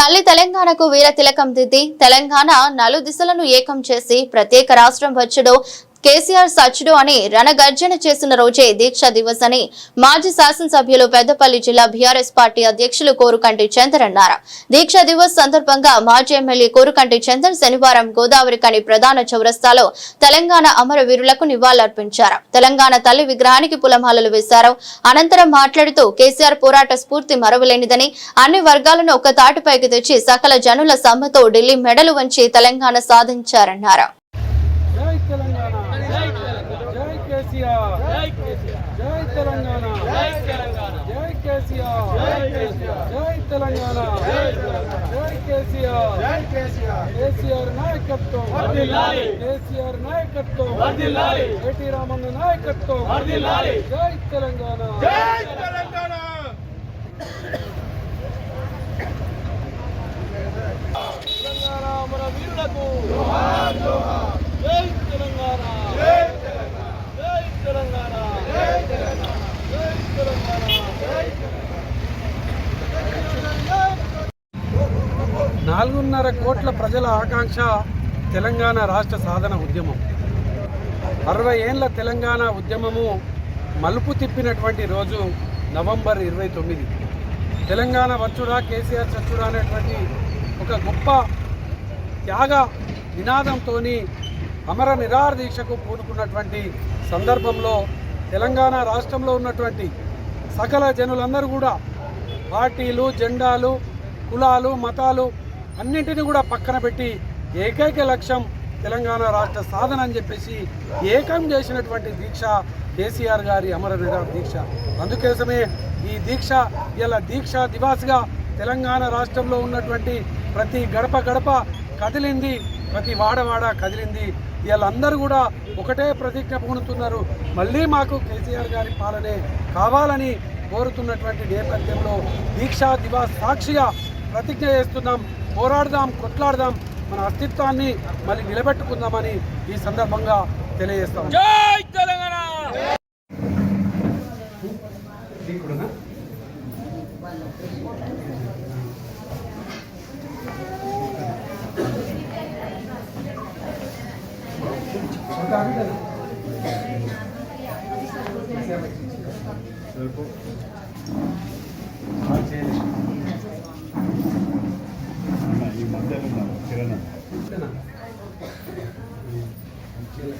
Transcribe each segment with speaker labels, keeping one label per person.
Speaker 1: తల్లి తెలంగాణకు వీర తిలకం దిద్ది తెలంగాణ నలు దిశలను ఏకం చేసి ప్రత్యేక రాష్ట్రం వచ్చడం. కేసీఆర్ సచ్చుడు అని రణగర్జన చేసిన రోజే దీక్ష దివస్ అని మాజీ శాసనసభ్యులు పెద్దపల్లి జిల్లా బీఆర్ఎస్ పార్టీ అధ్యక్షులు కోరుకంటి చందర్ అన్నారు. దీక్ష దివస్ సందర్భంగా మాజీ ఎమ్మెల్యే కోరుకంటి చందర్ శనివారం గోదావరి కని ప్రధాన చౌరస్తాలో తెలంగాణ అమరవీరులకు నివాళులర్పించారు. తెలంగాణ తల్లి విగ్రహానికి పులమాలలు వేశారు. అనంతరం మాట్లాడుతూ కేసీఆర్ పోరాట స్ఫూర్తి మరవలేనిదని అన్ని వర్గాలను ఒక తాటిపైకి తెచ్చి సకల జనుల సమ్మతో ఢిల్లీ మెడలు వంచి తెలంగాణ సాధించారన్నారు
Speaker 2: జై తెలంగాణ జై జై కేసీఆర్ జై తెలంగాణ జై కేసీఆర్ జై తెలంగాణ జై కేసీఆర్ కేసీఆర్ నాయకత్వం కేసీఆర్ నాయకత్వం రామన్న నాయకత్వం జై తెలంగాణ జై తెలంగాణ తెలంగాణ మన వీరులకు జై తెలంగాణ జై తెలంగాణ జై తెలంగాణ జై తెలంగాణ జై తెలంగాణ జై నాలుగున్నర కోట్ల ప్రజల ఆకాంక్ష తెలంగాణ రాష్ట్ర సాధన ఉద్యమం. అరవై ఏళ్ళ తెలంగాణ ఉద్యమము మలుపు తిప్పినటువంటి రోజు నవంబర్ ఇరవై తొమ్మిది. తెలంగాణ వచ్చుడా కేసీఆర్ చచ్చుడా అనేటువంటి ఒక గొప్ప త్యాగ నినాదంతో అమర నిరాహార దీక్షకు పూనుకున్నటువంటి సందర్భంలో తెలంగాణ రాష్ట్రంలో ఉన్నటువంటి సకల జనులందరూ కూడా పార్టీలు జెండాలు కులాలు మతాలు అన్నింటినీ కూడా పక్కన పెట్టి ఏకైక లక్ష్యం తెలంగాణ రాష్ట్ర సాధన అని చెప్పేసి ఏకం చేసినటువంటి దీక్ష కేసీఆర్ గారి అమర దీక్ష. అందుకోసమే ఈ దీక్ష ఇలా దీక్ష దివాస్గా తెలంగాణ రాష్ట్రంలో ఉన్నటువంటి ప్రతి గడప గడప కదిలింది ప్రతి వాడవాడ కదిలింది. వీళ్ళందరూ కూడా ఒకటే ప్రతిజ్ఞ పూనుతున్నారు. మళ్ళీ మాకు కేసీఆర్ గారి పాలనే కావాలని కోరుతున్నటువంటి నేపథ్యంలో దీక్షా దివాస్ సాక్షిగా ప్రతిజ్ఞ చేస్తున్నాం. పోరాడదాం కొట్లాడదాం మన అస్తిత్వాన్ని మళ్ళీ నిలబెట్టుకుందామని ఈ సందర్భంగా తెలియజేస్తాం. జై తెలంగాణ!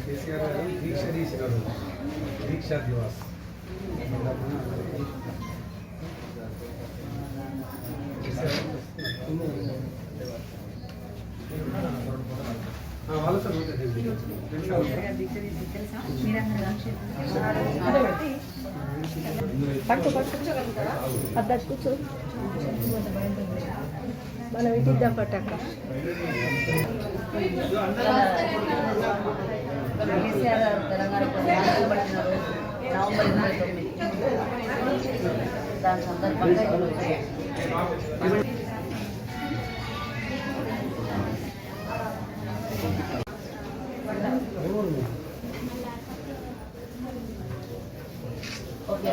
Speaker 2: కేసీఆర్ గారు దీక్ష తీసినారు దీక్షా దివాస్ వాళ్ళతో
Speaker 3: పట్టు పట్టు అద్దరు కూర్చో మనం ఇద్దాం పట్టక్క
Speaker 4: కేసీఆర్ గారు తెలంగాణ కోసం పట్టిన రోజు నవంబర్ ఇరవై తొమ్మిది దాని సందర్భంగా ఈరోజు ఓకే